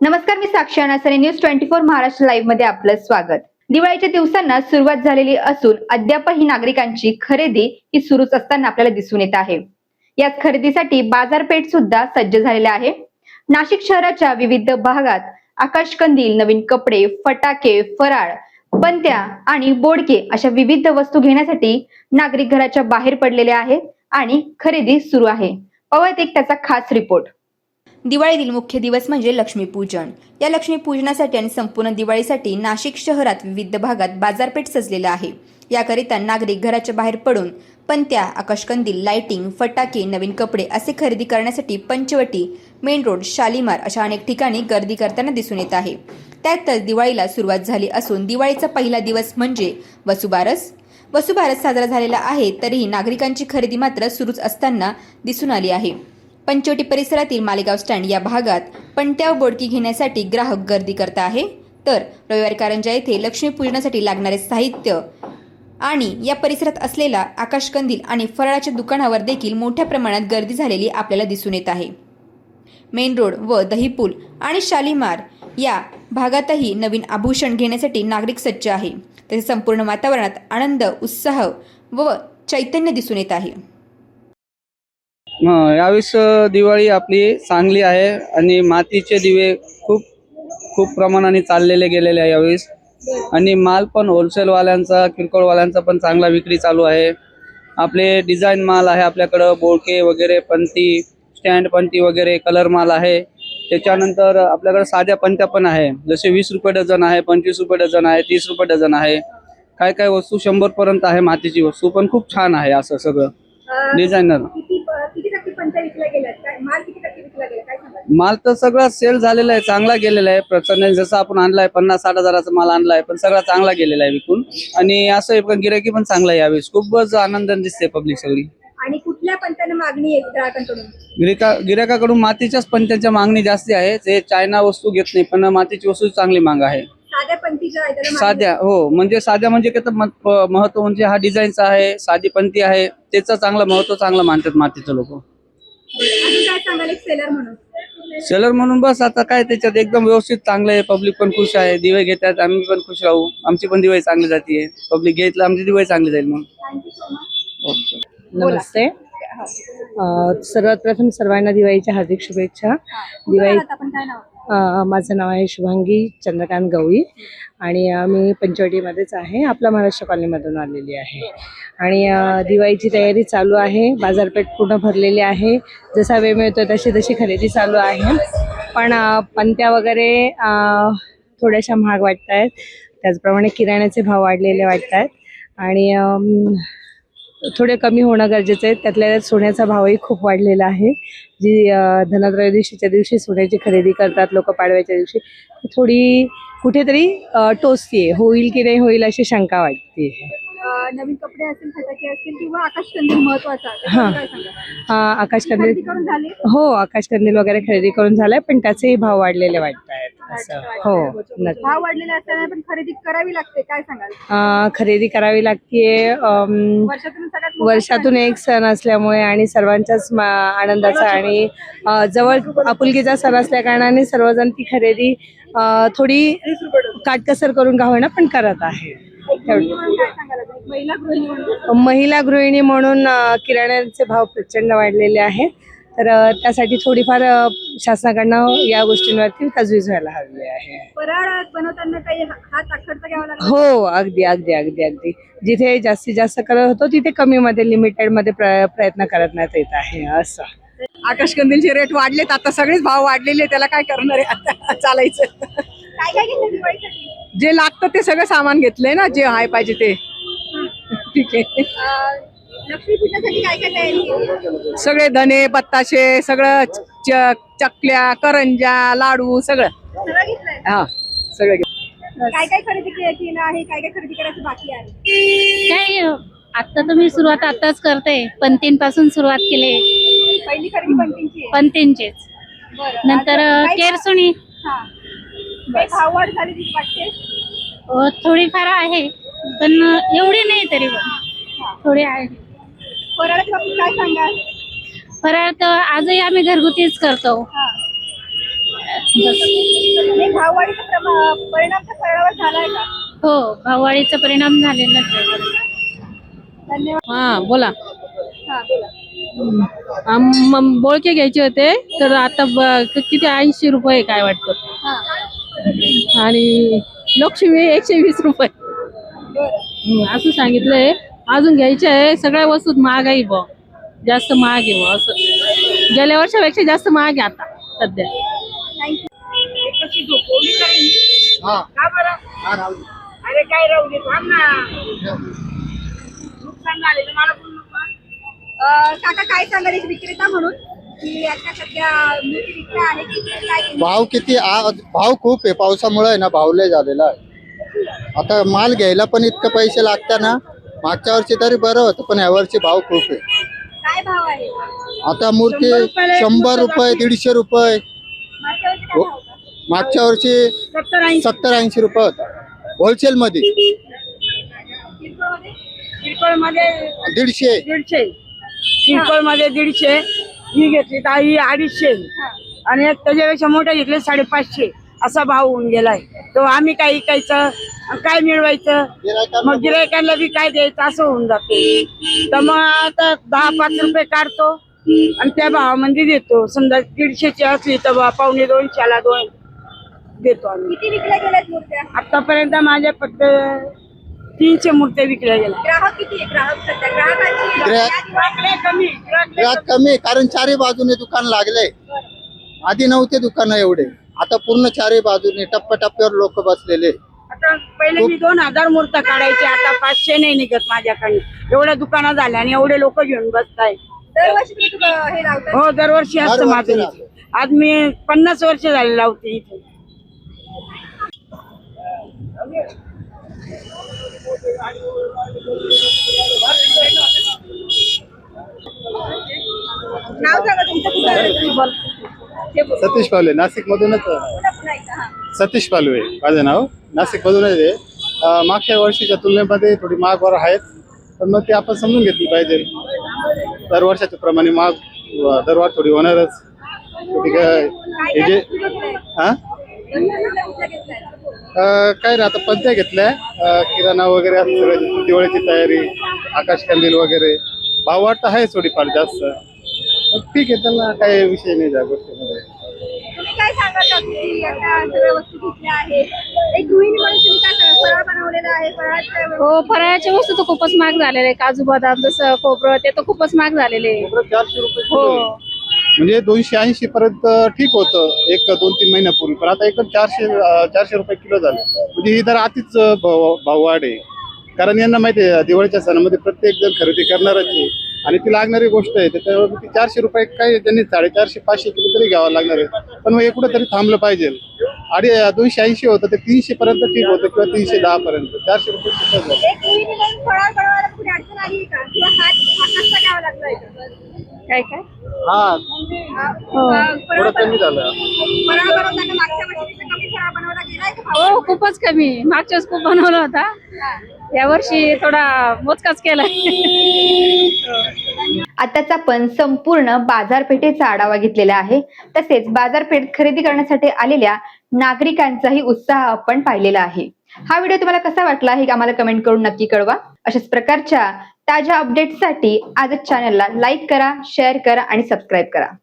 नमस्कार मी Sakshi Anasare. News twenty four Maharashtra लाईव्हमध्ये आपलं स्वागत. दिवाळीच्या दिवसांना सुरुवात झालेली असून अद्यापही नागरिकांची खरेदी ही सुरूच असताना आपल्याला दिसून येत आहे. याच खरेदीसाठी बाजारपेठ सुद्धा सज्ज झालेल्या आहे. नाशिक शहराच्या विविध भागात आकाशकंदील नवीन कपडे फटाके फराळ पंत्या आणि बोडके अशा विविध वस्तू घेण्यासाठी नागरिक घराच्या बाहेर पडलेले आहेत आणि खरेदी सुरू आहे. पवत एक त्याचा खास रिपोर्ट दिवाळीतील मुख्य दिवस म्हणजे लक्ष्मीपूजन. या लक्ष्मीपूजनासाठी आणि संपूर्ण दिवाळीसाठी नाशिक शहरात विविध भागात बाजारपेठ सजलेला आहे. याकरिता नागरिक घराच्या बाहेर पडून पंत्या आकाशकंदील लाइटिंग फटाके नवीन कपडे असे खरेदी करण्यासाठी पंचवटी मेन रोड शालिमार अशा अनेक ठिकाणी गर्दी करताना दिसून येत आहे. त्यातच दिवाळीला सुरुवात झाली असून दिवाळीचा पहिला दिवस म्हणजे वसुबारस. वसुबारस साजरा झालेला आहे तरीही नागरिकांची खरेदी मात्र सुरूच असताना दिसून आली आहे. पंचवटी परिसरातील मालेगाव स्टँड या भागात पणत्या बोडकी घेण्यासाठी ग्राहक गर्दी करत आहे. तर रविवारी कारंजा येथे लक्ष्मीपूजनासाठी लागणारे साहित्य आणि या परिसरात असलेला आकाशकंदील आणि फराळाच्या दुकानावर देखील मोठ्या प्रमाणात गर्दी झालेली आपल्याला दिसून येत आहे. मेन रोड व दहीपूल आणि शालिमार या भागातही नवीन आभूषण घेण्यासाठी नागरिक सज्ज आहे. तसेच संपूर्ण वातावरणात आनंद उत्साह व चैतन्य दिसून येत आहे. यावेळेस दिवाळी आपली चांगली आहे आणि मातीचे दिवे खूप खूप प्रमाणाने चाललेले गेलेले आहे यावेळेस. आणि माल पण होलसेलवाल्यांचा किरकोळवाल्यांचा पण चांगला विक्री चालू आहे. आपले डिझाईन माल आहे आपल्याकडं बोळके वगैरे पंती स्टँड पंती वगैरे कलर माल आहे. त्याच्यानंतर आपल्याकडे साध्या पंत्या पण आहे. जसे वीस रुपये डझन आहे पंचवीस रुपये डझन आहे तीस रुपये डझन आहे. काय काय वस्तू शंभर पर्यंत आहे मातीची वस्तू पण खूप छान आहे असं सगळं. डिझायनर पंचा काय माल किती टक्के विकला गेला? काय सांगा माल तर सगळा सेल झालेला आहे चांगला गेलेला आहे. प्रचंड जसं आपण आणलाय पन्नास साठ हजाराचा माल आणलाय पण सगळा चांगला गेलेला आहे विकून. आणि असं आहे पण गिरायकी पण चांगला आहे यावेळेस. खूपच आनंद दिसते पब्लिक सगळी. आणि कुठल्या पंचानं मागणी आहे ग्राहकांकडून? गिरायकाकडून मातीच्याच पंत्यांच्या मागणी जास्ती आहे. ते चायना वस्तू घेत नाही पण मातीची वस्तू चांगली माग आहे. साध्या पंथीच्या आहे त्याला मागणी साध्या हो. म्हणजे साध्या म्हणजे महत्त्व म्हणजे हा डिझाईनचा आहे साधी पंती आहे. त्याचं चांगलं महत्त्व चांगलं मानतात मातीचं लोक. अजून काय सांगाल एक सेलर म्हणून? सेलर म्हणून बस आता काय त्याच्यात एकदम व्यवस्थित चांगलं आहे पब्लिक पण खुश आहे दिवे घेतात आम्ही पण खुश राहू आमची पण दिवाळी चांगली जाते पब्लिक घेतलं आमची दिवाळी चांगली जाईल मग thank you so much okay नमस्ते. सर्वात प्रथम सर्वांना दिवाळीच्या हार्दिक शुभेच्छा. दिवाळी माझं नाव आहे शुभांगी चंद्रकांत गवळी आणि मी पंचवटीमध्येच आहे. आपल्या महाराष्ट्र कॉलनीमधून आलेली आहे. आणि दिवाळीची तयारी चालू आहे. बाजारपेठ पूर्ण भरलेली आहे. जसा वेळ मिळतो तशी तशी खरेदी चालू आहे. पण पंत्या वगैरे थोड्याशा महाग वाटत आहेत त्याचप्रमाणे किराण्याचे भाव वाढलेले वाटत आहेत आणि थोडे कमी होणं गरजेचं आहे. त्यातल्या त्यात सोन्याचा भावही खूप वाढलेला आहे. जी धनत्रयोदशीच्या दिवशी सोन्याची खरेदी करतात लोक पाडव्याच्या दिवशी थोडी कुठेतरी अ, टोचतीये होईल की नाही होईल अशी शंका वाटते. नवीन कपडे असतील फटाके असतील किंवा आकाशकंदील महत्त्वाचा हां. आकाशकंदील हो आकाशकंदील वगैरे खरेदी करून झालाय पण त्याचेही भाव वाढलेले वाटत हो नक्की. भाव वाढलेले असताना पण खरेदी करावी लागते काय सांगाल? अ, खरेदी करावी लागतीये वर्षातून सगळ्यात मोठा वर्षातून एक सण असल्यामुळे आणि सर्वांच्याच मा- आनंदाचा आणि अ, जवळ आपुलकीचा सण असल्या कारणाने सर्वजण ती खरेदी अ, थोडी काटकसर करून का होईना पण करत आहे. गृहिणी म्हणून काय सांगाल अजून? एक महिला गृहिणी म्हणून? महिला गृहिणी म्हणून अ, किराण्याचे भाव प्रचंड वाढलेले आहेत. तर अ, त्यासाठी थोडीफार अ, शासनाकडनं या गोष्टींवरती तजवीज व्हायला हवी आहे. फराळ बनवताना काही हा- हात अखडता घ्यावा लागला? हो अगदी अगदी अगदी अगदी. जिथे जास्तीत जास्त करत होतो तिथे कमी मध्ये लिमिटेडमध्ये प्र- प्रयत्न करण्यात येत आहे असं. आकाशकंदीलचे रेट वाढलेत आता सगळेच भाव वाढलेले त्याला काय करणार आहे आता? चालायचं. काय काय घेतलं दिवाळीसाठी? जे लागतं ते सगळं सामान घेतलंय ना जे आहे पाहिजे ते. ठीक आहे. अं, लक्ष्मीपूजनासाठी काय काय तयारी केली सगळे धने बत्ताशे सगळं च- चकल्या करंजा लाडू सगळं. सगळं घेतलंय? हा सगळं घेतलं. काय काय खरेदी के- केलं आहे? काय काय खरेदी करायचं बाकी आहे? काय आता तर मी सुरुवात आताच करते. पंतींपासून सुरुवात केली. पहिली खरेदी आहे? पंतींचेच. बरं. नंतर आज काय- केरसुणी. हा. झाली वाटते? अ, थोडीफार आहे. पण एवढी नाही तरी पण. थोडी आहे. फराळाच्या बाबतीत काय सांगाल? फराळ तर आजही आम्ही घरगुतीच करतो. हा. बस आणि भाववाढीचा प्रमा- परिणाम त्या फळावर झालाय का? हो भाववाढीचा परिणाम झालेलाच आहे. धन्यवाद. हा बोला. हा. बोला आम- मम- बोळके घ्यायचे होते तर आता ब- क- किती ऐंशी रुपये काय वाटतं? हा. आणि लक्ष्मी एकशे वीस रुपये. हं, असं सांगितलंय. अजून घ्यायचे आहे सगळ्या वस्तूत महाग आहे बुवा. जास्त महाग आहे बुवा असं. गेल्या वर्षापेक्षा जास्त महाग आहे आता सध्या. अरे काय राहू दे थांब ना. नुकसान झालेलं मला बोलू नको. अं, काका काय सांगाल एक विक्रेता म्हणून? की आता सध्या मिरची विकता आहे की काय किंमत? भाव किती आ- भाव खूप आहे पावसामुळे आहे ना भाव लय झालेला आहे. आता माल घ्यायला पण इतकं पैसे लागतात ना मागच्या वर्षी तरी बरं होतं पण यावर्षी भाव खूप आहे. काय भाव आहे? आता मूर्ती शंभर रुपये दीडशे रुपये. मागच्या वर्षी काय भाव होता? मागच्या वर्षी सत्तर ऐंशी. रुपये होता. होलसेल मध्ये किरकोळमध्ये? किरकोळमध्ये दीडशे. दीडशे. किरकोळमध्ये दीडशे. ही घेतली तर ही अडीचशे. आणि एक त्याच्यापेक्षा मोठ्या घेतले साडेपाचशे. असा भाव होऊन गेलाय. तो आम्ही काय विकायचं काय मिळवायचं? मग गिरायकांना बी काय द्यायचं? असं होऊन जाते. तर मग आता दहा पाच रुपये काढतो आणि त्या भावामध्ये देतो. समजा दीडशेची असली तर बा पावणे दोनशेला दोन देतो आम्ही. आतापर्यंत माझ्या फक्त तीनशे मूर्त्या विकल्या गेल्या. ग्राहक किती आहे? ग्राहक सध्या ग्राहकांची? ग्राहक- या दिवसात कमी ग्राहक कमी. आहे, कारण चारही बाजूने दुकान लागले. आधी नव्हते दुकानं एवढे. आता पूर्ण चारही बाजूने टप्प्याटप्प्यावर लोक बसलेले. आता पहिले मी दोन हजार मूर्त काढायचे आता पाचशे नाही निघत माझ्याकडे एवढ्या दुकानं झाल्या आणि एवढे लोक घेऊन बसताय दरवर्षी तुम्ही तुला हे लावता हो दरवर्षी असतं माझं. इथे. आज मी पन्नास वर्ष झाले लावते इथे नाव सांगा तुमचं कुठं बोल. सतीश पालवे नाशिक मधूनच. सतीश पालवे माझं नाव. नाशिक मधूनच आहे मागच्या वर्षीच्या तुलनेमध्ये थोडी महागवर आहेत पण मग ते आपण समजून घेतली पाहिजे. दर वर्षाच्या प्रमाणे महाग दरवाढ थोडी होणारच. हे जे हा? काय ना आता पद्या घेतल्या. किराणा वगैरे असं दिवाळीची तयारी आकाश कंदील वगैरे. भाव वाढ तर आहे थोडीफार जास्त. ठीक आहे त्याला काही विषय नाही त्या गोष्टीमध्ये. तुम्ही काय सांगाल का की आता सगळ्या वस्तू घेतल्या आहेत एक गृहिणी म्हणून तुम्ही काय सांगाल? फराळ बनवलेला आहे फराळाचं हो फराळाच्या वस्तू तर खूपच महाग झालेले आहे काजू बदाम जसं खोबरं ते तर खूपच महाग झालेले आहे. चारशे रुपये हो. किलो आहे. म्हणजे दोनशे ऐंशी पर्यंत ठीक होतं एक दोन तीन महिन्यापूर्वी. पण आता एकदम चारशे अं, चारशे रुपये किलो झाले. म्हणजे ही तर अतिच भाव भाव वाढ आहे. कारण यांना माहिती आहे दिवाळीच्या सणामध्ये प्रत्येक जण खरेदी करणारच आहे. आणि ती लागणारी गोष्ट आहे त्याच्यावर ती चारशे रुपये काय त्यांनी साडेचारशे पाचशे किलो तरी घ्यावं लागणार आहे. पण मग हे कुठेतरी थांबलं पाहिजे. आणि दोनशे ऐंशी होतं ते तीनशे पर्यंत ठीक होतं किंवा तीनशे दहा पर्यंत. चारशे रुपये? काय काय? हा. हा, हो. थोडं कमी झालं? हो खूपच कमी. मागच्या वेळेस खूप बनवला होता. यावर्षी थोडा मोजकाच केला आताच आपण संपूर्ण बाजारपेठेचा आढावा घेतलेला आहे. तसेच बाजारपेठ खरेदी करण्यासाठी आलेल्या नागरिकांचाही उत्साह आपण पाहिलेला आहे. हा व्हिडिओ तुम्हाला कसा वाटला हे आम्हाला कमेंट करून नक्की कळवा. अशाच प्रकारच्या ताज्या अपडेट्ससाठी आजच चॅनलला लाईक करा शेअर करा आणि सबस्क्राईब करा.